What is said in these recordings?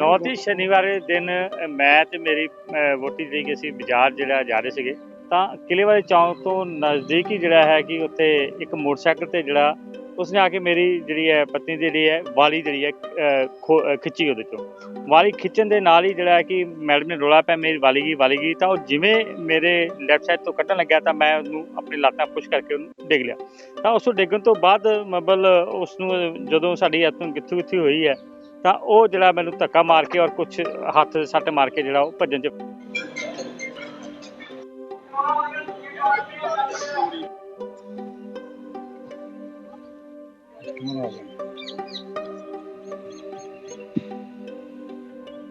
9 ਦੀ ਸ਼ਨੀਵਾਰ ਦਿਨ ਮੈਂ ਤੇ ਮੇਰੀ ਅ, ਵਹੁਟੀ ਜਿਹੜੀ ਕਿ ਅਸੀਂ ਬਾਜ਼ਾਰ ਜਿਹੜਾ ਜਾ ਰਹੇ ਸੀਗੇ ਤਾਂ ਕਿਲੇ ਵਾਲੇ ਚੌਂਕ ਤੋਂ ਨਜ਼ਦੀਕ ਹੀ ਜਿਹੜਾ ਹੈ ਕਿ ਉੱਥੇ ਇੱਕ ਮੋਟਰਸਾਈਕਲ ਤੇ ਜਿਹੜਾ ਉਸਨੇ ਆ ਕੇ ਮੇਰੀ ਜਿਹੜੀ ਹੈ ਪਤਨੀ ਦੀ ਜਿਹੜੀ ਹੈ ਵਾਲੀ ਜਿਹੜੀ ਹੈ ਖੋ- ਖਿੱਚੀ ਉਹਦੇ ਚੋਂ। ਵਾਲੀ ਖਿੱਚਣ ਦੇ ਨਾਲ ਹੀ ਜਿਹੜਾ ਕਿ ਮੈਡਮ ਨੇ ਰੋਲਾ ਪਿਆ ਮੇਰੀ ਵਾਲੀ ਗਈ ਵਾਲੀ ਗਈ ਤਾਂ ਉਹ ਜਿਵੇਂ ਮੇਰੇ ਲੈਫਟ ਸਾਈਡ ਤੋਂ ਕੱਢਣ ਲੱਗਿਆ ਤਾਂ ਮੈਂ ਉਹਨੂੰ ਆਪਣੀ ਲੱਤਾਂ ਪੁਸ਼ ਕਰਕੇ ਉਹਨੂੰ ਡਿੱਗ ਲਿਆ। ਤਾਂ ਉਸ ਤੋਂ ਡਿੱਗਣ ਤੋਂ ਬਾਅਦ ਮਬਲ ਉਸ ਨੂੰ ਜਦੋਂ ਸਾਡੀ ਹੱਥੋਂ ਗਿੱਥੂ ਗਿੱਥੀ ਹੋਈ ਹੈ ਤਾਂ ਉਹ ਜਿਹੜਾ ਮੈਨੂੰ ਧੱਕਾ ਮਾਰ ਕੇ ਔਰ ਕੁਝ ਹੱਥ ਸੱਟ ਮਾਰ ਕੇ ਜਿਹੜਾ ਉਹ ਭੱਜਣ ਚ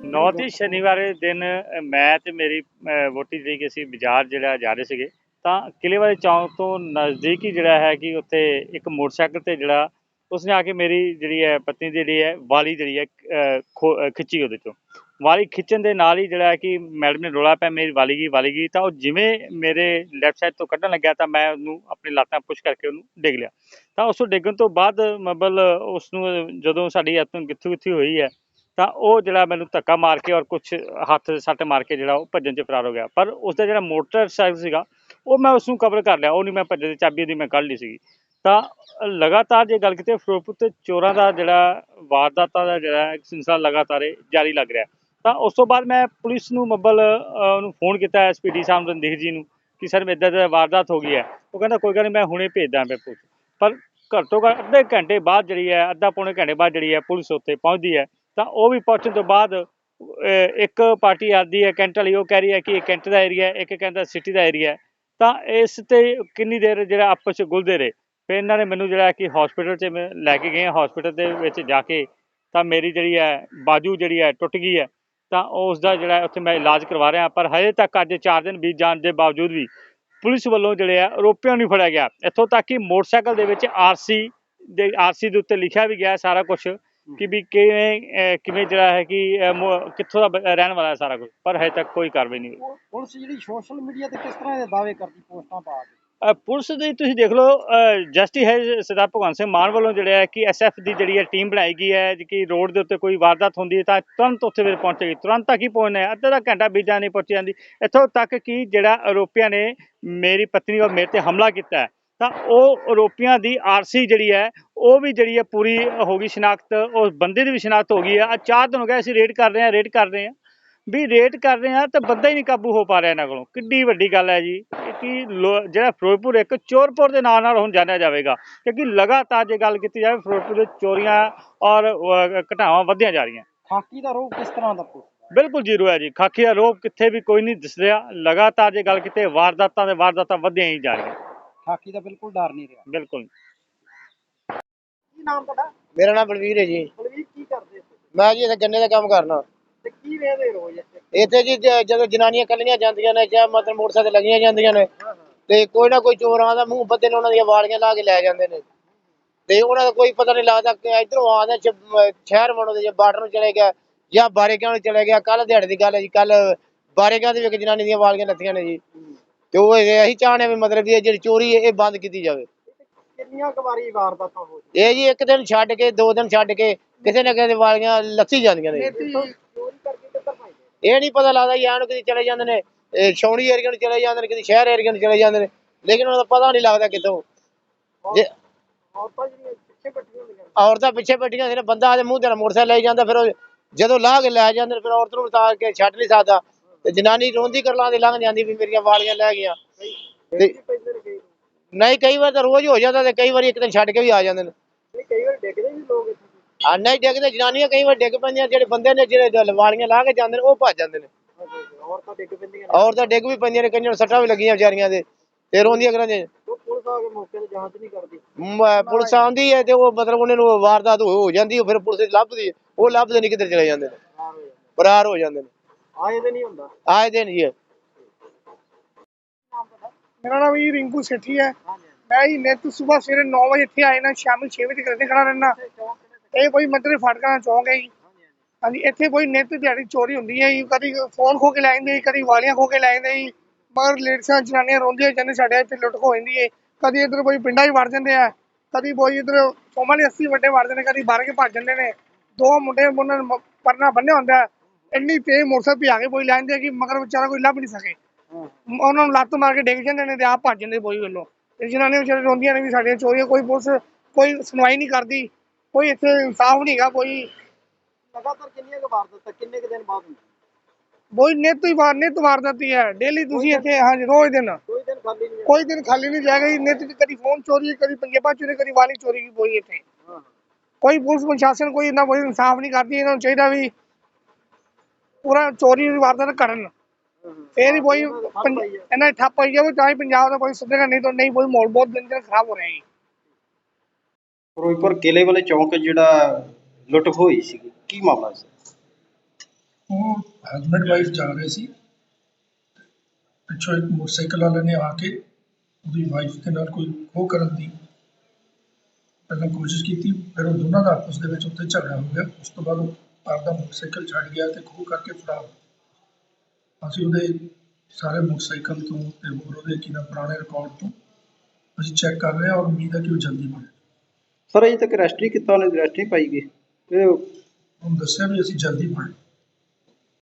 ਨੌ ਦੀ ਸ਼ਨੀਵਾਰ ਦਿਨ ਮੈਂ ਤੇ ਮੇਰੀ ਅ, ਵਹੁਟੀ ਜਿਹੜੀ ਕਿ ਅਸੀਂ ਬਾਜ਼ਾਰ ਜਿਹੜਾ ਜਾ ਰਹੇ ਸੀਗੇ। ਤਾਂ ਕਿਲੇ ਵਾਲੇ ਚੌਂਕ ਤੋਂ ਨਜ਼ਦੀਕ ਹੀ ਜਿਹੜਾ ਹੈ ਕਿ ਉੱਥੇ ਇੱਕ ਮੋਟਰਸਾਈਕਲ ਤੇ ਜਿਹੜਾ ਉਸਨੇ ਆ ਕੇ ਮੇਰੀ ਜਿਹੜੀ ਹੈ ਪਤਨੀ ਦੀ ਜਿਹੜੀ ਹੈ ਵਾਲੀ ਜਿਹੜੀ ਹੈ ਖੋ- ਖਿੱਚੀ ਉਹਦੇ ਚੋਂ। ਵਾਲੀ ਖਿੱਚਣ ਦੇ ਨਾਲ ਹੀ ਜਿਹੜਾ ਕਿ ਮੈਡਮ ਨੇ ਰੋਲਾ ਪਿਆ, ਮੇਰੀ ਵਾਲੀ ਗਈ ਵਾਲੀ ਗਈ, ਤਾਂ ਉਹ ਜਿਵੇਂ ਮੇਰੇ ਲੈਫਟ ਸਾਈਡ ਤੋਂ ਕੱਢਣ ਲੱਗਿਆ ਤਾਂ ਮੈਂ ਉਹਨੂੰ ਆਪਣੀ ਲਾਤਾਂ ਪੁਸ਼ ਕਰਕੇ ਉਹਨੂੰ ਡਿੱਗ ਲਿਆ। ਤਾਂ ਉਸ ਤੋਂ ਡਿੱਗਣ ਤੋਂ ਬਾਅਦ ਮਤਲਬ ਉਸ ਨੂੰ ਜਦੋਂ ਸਾਡੀ ਆਤਮ ਗਿੱਥੂ ਗਿੱਥੀ ਹੋਈ ਹੈ, ਤਾਂ ਉਹ ਜਿਹੜਾ ਮੈਨੂੰ ਧੱਕਾ ਮਾਰ ਕੇ ਔਰ ਕੁਝ ਹੱਥ ਸੱਟ ਮਾਰ ਕੇ ਜਿਹੜਾ ਉਹ ਭੱਜਣ 'ਚ ਫਰਾਰ ਹੋ ਗਿਆ। ਪਰ ਉਸ ਦਾ ਜਿਹੜਾ ਮੋਟਰਸਾਈਕਲ ਸੀਗਾ, ਉਹ ਮੈਂ ਉਸ ਨੂੰ ਕਵਰ ਕਰ ਲਿਆ। ਉਹ ਨਹੀਂ ਮੈਂ ਭੱਜਣ ਦੀ ਚਾਬੀ ਦੀ ਮੈਂ ਕੱਢ ਲਈ ਸੀਗੀ। ਤਾਂ ਲਗਾਤਾਰ ਜੇ ਗੱਲ ਕੀਤੇ ਫਿਰੋਜ਼ਪੁਰ ਤੇ ਚੋਰਾਂ ਦਾ ਜਿਹੜਾ ਵਾਰਦਾਤਾਂ ਦਾ ਜਿਹੜਾ ਸਿਲਸਿਲਾ ਲਗਾਤਾਰ ਇਹ ਜਾਰੀ ਲੱਗ ਰਿਹਾ। ਤਾਂ ਉਸ ਤੋਂ ਬਾਅਦ ਮੈਂ ਪੁਲਿਸ ਨੂੰ ਮੱਬਲ ਨੂੰ ਫੋਨ ਕੀਤਾ ਐਸਪੀਡੀ ਸਾਹਿਬ ਰਣਧੀਰ ਜੀ ਨੂੰ ਕਿ ਸਰ ਇਦਾਂ ਦਾ ਵਾਰਦਾਤ ਹੋ ਗਈ ਹੈ। ਉਹ ਕਹਿੰਦਾ ਕੋਈ ਗੱਲ ਨਹੀਂ, ਮੈਂ ਹੁਣੇ ਭੇਜਦਾ ਮੈਂ ਪੁਲਿਸ ਪਰ ਘੱਟ ਤੋਂ ਘੱਟ ਅੱਧੇ ਘੰਟੇ ਬਾਅਦ ਜਿਹੜੀ ਹੈ, ਅੱਧਾ ਪੌਣੇ ਘੰਟੇ ਬਾਅਦ ਜਿਹੜੀ ਹੈ ਪੁਲਿਸ ਉੱਥੇ ਪਹੁੰਚਦੀ ਹੈ। ਤਾਂ ਉਹ ਵੀ ਪਹੁੰਚਣ ਤੋਂ ਬਾਅਦ ਇੱਕ ਪਾਰਟੀ ਆਦੀ ਹੈ ਕੈਂਟ ਵਾਲੀ, ਉਹ ਕਹਿ ਰਹੀ ਹੈ ਕਿ ਇਹ ਕੈਂਟ ਦਾ ਏਰੀਆ, ਇੱਕ ਕਹਿੰਦਾ ਸਿਟੀ ਦਾ ਏਰੀਆ। ਤਾਂ ਇਸ ਤੇ ਕਿੰਨੀ ਦੇਰ ਜਿਹੜਾ ਆਪਸ ਚ ਗੁਲਦੇ ਰਹੇ। ਫਿਰ ਇਹਨਾਂ ਨੇ ਮੈਨੂੰ ਜਿਹੜਾ ਕਿ ਹਸਪੀਟਲ 'ਚ ਲੈ ਕੇ ਗਏ ਹਸਪੀਟਲ ਦੇ ਵਿੱਚ ਜਾ ਕੇ ਤਾਂ ਮੇਰੀ ਜਿਹੜੀ ਹੈ ਬਾਜੂ ਜਿਹੜੀ ਹੈ ਟੁੱਟ ਗਈ ਹੈ, ਤਾਂ ਉਸ ਦਾ ਜਿਹੜਾ ਉੱਥੇ ਮੈਂ ਇਲਾਜ ਕਰਵਾ ਰਿਹਾ ਪਰ ਹਜੇ ਤੱਕ ਅੱਜ 4 ਦਿਨ ਬੀਤ ਜਾਣ ਦੇ ਬਾਵਜੂਦ ਵੀ ਪੁਲਿਸ ਵੱਲੋਂ ਜਿਹੜੇ ਆ ਆਰੋਪੀਆਂ ਨੂੰ ਨਹੀਂ ਫੜਿਆ ਗਿਆ। ਇੱਥੋਂ ਤੱਕ ਕਿ ਮੋਟਰਸਾਈਕਲ ਦੇ ਵਿੱਚ ਆਰਸੀ ਦੇ ਆਰਸੀ ਦੇ ਉੱਤੇ ਲਿਖਿਆ ਵੀ ਗਿਆ ਹੈ ਸਾਰਾ ਕੁਝ ਕਿ ਵੀ ਕਿਵੇਂ ਕਿਵੇਂ ਜਿਹੜਾ ਹੈ ਕਿ ਕਿੱਥੋਂ ਦਾ ਰਹਿਣ ਵਾਲਾ ਹੈ ਸਾਰਾ ਕੁਝ ਪਰ ਹਜੇ ਤੱਕ ਕੋਈ ਕਾਰਵਾਈ ਨਹੀਂ ਹੋਈ। ਪੁਲਿਸ ਜਿਹੜੀ ਸੋਸ਼ਲ ਮੀਡੀਆ ਤੇ ਕਿਸ ਤਰ੍ਹਾਂ ਦੇ ਦਾਅਵੇ ਕਰਦੀ, ਪੋਸਟਾਂ ਪਾ ਕੇ? ਪੁਲਿਸ ਦੀ ਤੁਸੀਂ ਦੇਖ ਲਓ ਜਸਟਿਸ ਹੈ ਸਰਦਾਰ ਭਗਵੰਤ ਸਿੰਘ ਮਾਨ ਵੱਲੋਂ ਜਿਹੜਾ ਹੈ ਕਿ ਐਸਐਫ ਦੀ ਜਿਹੜੀ ਹੈ ਟੀਮ ਬਣਾਈ ਗਈ ਹੈ, ਕਿ ਰੋਡ ਦੇ ਉੱਤੇ ਕੋਈ ਵਾਰਦਾਤ ਹੁੰਦੀ ਹੈ ਤਾਂ ਤੁਰੰਤ ਉੱਥੇ ਵੇਲੇ ਪਹੁੰਚੇਗੀ ਤੁਰੰਤ ਤੱਕ ਹੀ ਪਹੁੰਚਣਾ ਹੈ ਅੱਧਾ ਦਾ ਘੰਟਾ ਬੀਜਾ ਨਹੀਂ ਪਹੁੰਚ ਜਾਂਦੀ। ਇੱਥੋਂ ਤੱਕ ਕਿ ਜਿਹੜਾ ਆਰੋਪੀਆਂ ਨੇ ਮੇਰੀ ਪਤਨੀ ਔਰ ਮੇਰੇ ਤੇ ਹਮਲਾ ਕੀਤਾ ਹੈ, ਤਾਂ ਉਹ ਆਰੋਪੀਆਂ ਦੀ ਆਰਸੀ ਜਿਹੜੀ ਹੈ, ਉਹ ਵੀ ਜਿਹੜੀ ਹੈ ਪੂਰੀ ਹੋ ਗਈ ਸ਼ਨਾਖਤ ਉਸ ਬੰਦੇ ਦੀ ਵੀ ਸ਼ਨਾਖਤ ਹੋ ਗਈ ਹੈ। ਆ ਚਾਰ ਦਿਨ ਹੋ ਗਏ ਅਸੀਂ ਰੇਡ ਕਰ ਰਹੇ ਹਾਂ ਰੇਡ ਕਰ ਰਹੇ ਹਾਂ। ਵੀ ਰੇਡ ਕਰ ਰਹੇ ਹਾਂ ਤਾਂ ਬੰਦਾ ਹੀ ਨਹੀਂ ਕਾਬੂ ਹੋ ਪਾ ਰਿਹਾ ਇਹਨਾਂ ਕੋਲੋਂ। ਕਿੱਡੀ ਵੱਡੀ ਗੱਲ ਹੈ ਜੀ ਕਿ ਜਿਹੜਾ ਫਿਰੋਜ਼ਪੁਰ ਇੱਕ ਚੋਰਪੁਰ ਦੇ ਨਾਂ ਨਾਲ ਹੁਣ ਜਾਣਿਆ ਜਾਵੇਗਾ ਕਿਉਂਕਿ ਲਗਾਤਾਰ ਜੇ ਗੱਲ ਕੀਤੀ ਜਾਵੇ ਫਿਰੋਜ਼ਪੁਰ ਦੇ ਚੋਰੀਆਂ ਔਰ ਘਟਨਾਵਾਂ ਵਧਦੀਆਂ ਜਾ ਰਹੀਆਂ। ਖਾਕੀ ਦਾ ਰੋਗ ਕਿਸ ਤਰ੍ਹਾਂ ਦਾ ਬਿਲਕੁਲ ਜ਼ੀਰੋ ਹੈ ਜੀ। ਖਾਕੀ ਦਾ ਰੋਗ ਕਿੱਥੇ ਵੀ ਕੋਈ ਨਹੀਂ ਦਿਸ ਰਿਹਾ। ਲਗਾਤਾਰ ਜੇ ਗੱਲ ਕੀਤੇ ਵਾਰਦਾਤਾਂ ਦੇ ਵਾਰਦਾਤਾਂ ਵਧਦੀਆਂ ਹੀ ਜਾ ਰਹੀਆਂ। ਖਾਕੀ ਦਾ ਬਿਲਕੁਲ ਡਰ ਨਹੀਂ ਰਿਹਾ। ਬਿਲਕੁਲ। ਕੀ ਨਾਮ ਤੁਹਾਡਾ? ਮੇਰਾ ਨਾਮ ਬਲਵੀਰ ਹੈ ਜੀ। ਬਲਵੀਰ ਕੀ ਕਰਦੇ ਮੈਂ ਜੀ ਇੱਥੇ ਗੰਨੇ ਦਾ ਕੰਮ ਕਰਨਾ। ਤੇ ਕੀ ਵੇਖਦੇ ਰੋਜ਼ ਇੱਥੇ? ਇੱਥੇ ਜੀ ਜ- ਜਦੋਂ ਜਨਾਨੀਆਂ ਕੱਲੀਆਂ ਜਾਂਦੀਆਂ ਨੇ ਜਾਂ ਮਤਲਬ ਮੋਟਰਸਾਈਕਲ ਲੱਗੀਆਂ ਜਾਂਦੀਆਂ ਨੇ ਤੇ ਕੋਈ ਨਾ ਕੋਈ ਚੋਰ ਆਉਂਦਾ ਮੂੰਹ ਬੱਦੇ ਨੇ ਉਹਨਾਂ ਦੀਆਂ ਵਾਲੀਆਂ ਲਾ ਕੇ ਲੈ ਜਾਂਦੇ ਨੇ। ਤੇ ਉਹਨਾਂ ਦਾ ਕੋਈ ਪਤਾ ਨਹੀਂ ਲੱਗਦਾ ਕਿ ਇਧਰੋਂ ਆਉਂਦਾ ਸ਼ਹਿਰ ਮਣੋ ਦੇ ਜਾਂ ਬਾਰਡਰ ਨੂੰ ਚਲੇ ਗਿਆ ਜਾਂ ਬਾਰੇਕਾਂ ਨੂੰ ਚਲੇ ਗਿਆ। ਕੱਲ ਦਿਹਾੜੇ ਦੀ ਗੱਲ ਹੈ ਜੀ ਕੱਲ ਬਾਰੇਕਾਂ ਦੇ ਵੀ ਇੱਕ ਜਨਾਨੀ ਦੀਆਂ ਵਾਲੀਆਂ ਲੱਥੀਆਂ ਨੇ ਜੀ। ਤੇ ਉਹ ਇਹ- ਅਸੀਂ ਚਾਹਣੇ ਵੀ ਮਤਲਬ ਵੀ ਇਹ ਜਿਹੜੀ ਚੋਰੀ ਹੈ ਇਹ ਬੰਦ ਕੀਤੀ ਜਾਵੇ। ਕਿੰਨੀਆਂ ਕੁ ਵਾਰੀ ਵਾਰਦਾਤਾਂ ਹੋ ਇਹ ਜੀ ਇੱਕ ਦਿਨ ਛੱਡ ਕੇ ਦੋ ਦਿਨ ਛੱਡ ਕੇ ਕਿਸੇ ਨਾ ਕਿਸੇ ਦੀ ਵਾਲੀਆਂ ਲੱਥੀ ਜਾਂਦੀਆਂ ਨੇ। ਜੀ ਚੋਰੀ ਕਰਕੇ ਕਿੱਧਰ ਭਾਈ ਇਹ ਨਹੀਂ ਪਤਾ ਲੱਗਦਾ ਯਾਰ ਨੂੰ ਕਿਤੇ ਚਲੇ ਜਾਂਦੇ ਨੇ ਛਾਉਣੀ ਏਰੀਆ ਨੂੰ ਚਲੇ ਜਾਂਦੇ ਨੇ ਕਿਤੇ ਸ਼ਹਿਰ ਏਰੀਆ ਨੂੰ ਚਲੇ ਜਾਂਦੇ ਨੇ ਲੇਕਿਨ ਉਹਨਾਂ ਦਾ ਪਤਾ ਨਹੀਂ ਲੱਗਦਾ ਕਿੱਥੋਂ। ਔਰਤਾਂ ਪਿੱਛੇ ਹੁੰਦੀਆਂ ਬੈਠੀਆਂ ਸੀ ਨਾ ਬੰਦਾ ਆਦੇ ਮੂੰਹ ਤੇ ਮੋਟਰਸਾਈਕਲ ਲੈ ਜਾਂਦਾ ਫਿਰ ਉਹ ਜਦੋਂ ਲਾਹ ਕੇ ਲੈ ਜਾਂਦੇ ਫਿਰ ਔਰਤ ਨੂੰ ਉਤਾਰ ਕੇ ਛੱਡ ਨਹੀਂ ਸਕਦਾ। ਤੇ ਜਨਾਨੀ ਰੋਂਦੀ ਕਰਲਾਂ ਦੀ ਲੰਘ ਜਾਂਦੀ ਵੀ ਮੇਰੀਆਂ ਵਾਲੀਆਂ ਲੈ ਕਈ ਨਹੀਂ ਕਈ ਵਾਰ ਤਾਂ ਰੋਜ਼ ਹੋ ਜਾਂਦਾ ਤੇ ਕਈ ਵਾਰੀ ਇੱਕ ਦਿਨ ਛੱਡ ਕੇ ਵੀ ਆ ਜਾਂਦੇ ਨੇ ਨਹੀਂ ਕਈ ਵਾਰ ਡਿੱਗਦੇ ਵੀ ਲੋਕ ਇੱਥੇ ਆ ਨਹੀਂ ਡਿੱਗਦੇ ਜਨਾਨੀਆਂ ਕਈ ਵਾਰ ਡਿੱਗ ਪੈਂਦੀਆਂ ਜਿਹੜੇ ਬੰਦੇ ਨੇ ਜਿਹੜੇ ਵਾਲੀਆਂ ਲਾ ਕੇ ਜਾਂਦੇ ਨੇ ਉਹ ਭੱਜ ਜਾਂਦੇ ਨੇ। ਔਰਤਾਂ ਡਿੱਗ ਪੈਂਦੀਆਂ ਨੇ। ਔਰਤਾਂ ਡਿੱਗ ਵੀ ਪੈਂਦੀਆਂ ਨੇ ਕਈਆਂ ਨੂੰ ਸੱਟਾਂ ਵੀ ਲੱਗੀਆਂ ਵਿਚਾਰੀਆਂ ਦੇ ਤੇ ਰੋਂਦੀਆਂ ਕਰਾਂਦੇ ਉਹ ਪੁਲਿਸ ਆ ਕੇ ਮੌਕੇ ਤੇ ਜਾਂਚ ਨਹੀਂ ਕਰਦੀ। ਮ- ਪੁਲਿਸ ਆਉਂਦੀ ਹੈ ਤੇ ਉਹ ਮਤਲਬ ਉਹਨਾਂ ਨੂੰ ਵਾਰਦਾਤ ਹੋ ਹੋ ਜਾਂਦੀ ਹੈ ਫਿਰ ਪੁਲਿਸ ਲੱਭਦੀ ਹੈ ਉਹ ਲੱਭਦੇ ਨਹੀਂ ਕਿੱਧਰ ਚਲੇ ਜਾਂਦੇ ਨੇ। ਹੋ ਫਰਾਰ ਹੋ ਜਾਂਦੇ ਨੇ। ਆਏ ਤੇ ਨਹੀਂ ਹੁੰਦਾ। ਆਏ ਜੀ ਇਹ। ਮੇਰਾ ਨਾਮ ਜੀ ਰਿੰਕੂ ਸੇਠੀ ਹੈ। ਮੈਂ ਹੀ ਨਿਤ ਸਵੇਰ ਸਵੇਰੇ 9 ਵਜੇ ਇੱਥੇ ਆਏ ਨਾ ਸ਼ਾਮੀ 6 ਵਜੇ ਘਰੇ ਖੜਾ ਰਹਿਣਾ ਇਹ ਕੋਈ ਮੰਤਰੀ ਫਾਟਕਾਂ ਦਾ ਚੌਂਕ ਹੈ ਜੀ। ਹਾਂਜੀ ਇੱਥੇ ਕੋਈ ਨਿਤ ਦਿਹਾੜੀ ਚੋਰੀ ਹੁੰਦੀ ਹੈ ਜੀ। ਕਦੀ ਫੋਨ ਖੋ ਕੇ ਲੈ ਜਾਂਦੇ ਜੀ ਕਦੀ ਵਾਲੀਆਂ ਖੋ ਕੇ ਲੈ ਜਾਂਦੇ ਜੀ। ਮਗਰ ਲੇਡੀਜ਼ਾਂ ਜਨਾਨੀਆਂ ਰੋਂਦੀਆਂ ਜਾਂਦੇ ਸਾਡੇ ਇੱਥੇ ਲੁੱਟ ਖੋ ਜਾਂਦੀ ਹੈ। ਕਦੀ ਇੱਧਰ ਕੋਈ ਪਿੰਡਾਂ 'ਚ ਵੜ ਜਾਂਦੇ ਆ ਕਦੀ ਕੋਈ ਇੱਧਰ ਸੋਮਾਲੀ 80 ਵੱਡੇ ਵੜ ਜਾਂਦੇ ਕਦੀ ਬਾਹਰ ਕੇ ਭੱਜ ਜਾਂਦੇ ਨੇ। ਦੋ ਮੁੰਡੇ ਉਹਨਾਂ ਨੂੰ ਪਰਨਾ ਬੰਨਿਆ ਹੁੰਦਾ। ਇੰਨੀ ਤੇਜ਼ ਮੋਟਰਸਾਈਕਲ ਭਜਾ ਕੇ ਬੋਈ ਲੈਂਦੇ ਕਿ ਮਗਰ ਵਿਚਾਰਾ ਕੋਈ ਲੱਭ ਨਹੀਂ ਸਕੇ। ਉਹਨਾਂ ਨੂੰ ਲੱਤ ਮਾਰ ਕੇ ਡਿੱਗ ਜਾਂਦੇ ਨੇ ਤੇ ਆਪ ਭੱਜ ਜਾਂਦੇ ਬੋਈ ਵੱਲੋਂ। ਤੇ ਜਿਨ੍ਹਾਂ ਨੇ ਵਿਚਾਰੇ ਰੋਂਦੀਆਂ ਨੇ ਵੀ ਸਾਡੀਆਂ ਚੋਰੀਆਂ ਕੋਈ ਪੁਲਿਸ ਕੋਈ ਸੁਣਵਾਈ ਨਹੀਂ ਕਰਦੀ। ਕੋਈ ਇੱਥੇ ਇਨਸਾਫ ਨਹੀਂ ਹੈਗਾ ਕੋਈ ਲਗਾਤਾਰ ਕਿੰਨੀਆਂ ਕੁ ਵਾਰਦਾਤਾਂ ਕਿੰਨੇ ਕੁ ਦਿਨ ਬਾਅਦ ਹੁੰਦੀਆਂ ਕੋਈ ਨਿੱਤ ਹੀ ਵਾਰ ਨਿੱਤ ਵਾਰ ਦਿੱਤੀ ਹੈ ਡੇਲੀ ਤੁਸੀਂ ਇੱਥੇ ਹਾਂਜੀ ਰੋਜ਼ ਦਿਨ। ਕੋਈ ਦਿਨ ਖਾਲੀ ਨਹੀਂ ਕੋਈ ਦਿਨ ਖਾਲੀ ਨਹੀਂ ਜਾਏਗਾ ਜੀ ਨਿੱਤ ਦੀ ਕਦੀ ਫੋਨ ਚੋਰੀ ਕਦੀ ਪੰਜੇਬਾਂ ਚੋਰੀ ਕਦੀ ਵਾਲੀ ਚੋਰੀ ਕੀ ਕੋਈ ਇੱਥੇ। ਹਾਂ। ਕੋਈ ਪੁਲਿਸ ਪ੍ਰਸ਼ਾਸਨ ਕੋਈ ਇਹਨਾਂ ਕੋਈ ਇਨਸਾਫ ਨਹੀਂ ਕਰਦੀ ਇਹਨਾਂ ਨੂੰ ਚਾਹੀਦਾ ਵੀ ਪੂਰਾ ਚੋਰੀ ਦੀ ਵਾਰਦਾਤ ਕਰਨ। ਫੇਰ ਹੀ ਕੋਈ ਪੰਜ- ਇਹਨਾਂ ਦੀ ਠੱਪ ਪਈ ਜਾਵੇ ਤਾਂ ਹੀ ਪੰਜਾਬ ਦਾ ਕੋਈ ਸੁਧਰੇਗਾ ਨਹੀਂ ਤਾਂ ਨਹੀਂ ਕੋਈ ਮਾਹੌਲ ਬਹੁਤ ਦਿਨ ਦਿਨ ਖਰਾਬ ਹੋ ਰਿਹਾ ਹੈ ਫਿਰੋਜ਼ਪੁਰ ਕਿਲੇ ਵਾਲੇ ਚੌਂਕ ਜਿਹੜਾ ਲੁੱਟ ਹੋਈ ਸੀ, ਕੀ ਮਾਮਲਾ ਸੀ? ਉਹ ਹਸਬੈਂਡ ਵਾਈਫ ਜਾ ਰਹੇ ਸੀ। ਪਿੱਛੋਂ ਇੱਕ ਮੋਟਰਸਾਈਕਲ ਵਾਲੇ ਨੇ ਆ ਕੇ ਉਹਦੀ ਵਾਈਫ ਦੇ ਨਾਲ ਕੋਈ ਖੋਹ ਕਰਨ ਦੀ ਪਹਿਲਾਂ ਕੋਸ਼ਿਸ਼ ਕੀਤੀ, ਫਿਰ ਉਹ ਦੋਨਾਂ ਦਾ ਆਪਸ ਦੇ ਵਿੱਚ ਉੱਤੇ ਝਗੜਾ ਹੋ ਗਿਆ। ਉਸ ਤੋਂ ਬਾਅਦ ਉਹ ਆਪਦਾ ਮੋਟਰਸਾਈਕਲ ਛੱਡ ਗਿਆ ਤੇ ਖੋਹ ਕਰਕੇ ਫੜਾ ਅਸੀਂ ਉਹਦੇ ਸਾਰੇ ਮੋਟਰਸਾਈਕਲ ਤੋਂ ਤੇ ਹੋਰ ਉਹਦੇ ਕੀ ਪੁਰਾਣੇ ਰਿਕਾਰਡ ਤੋਂ ਅਸੀਂ ਚੈੱਕ ਕਰ ਰਹੇ ਹਾਂ ਔਰ ਉਮੀਦ ਹੈ ਕਿ ਉਹ ਜਲਦੀ ਮਿਲੇ ਸਰ, ਅਜੇ ਤੱਕ ਰੈਸਟ ਨਹੀਂ ਕੀਤਾ ਕਿੱਥੋਂ ਰੈਸਟ ਨਹੀਂ ਪਾਈ ਗਈ ਤੇ ਉਹਨੂੰ ਦੱਸਿਆ ਵੀ ਅਸੀਂ ਜਲਦੀ ਫੜ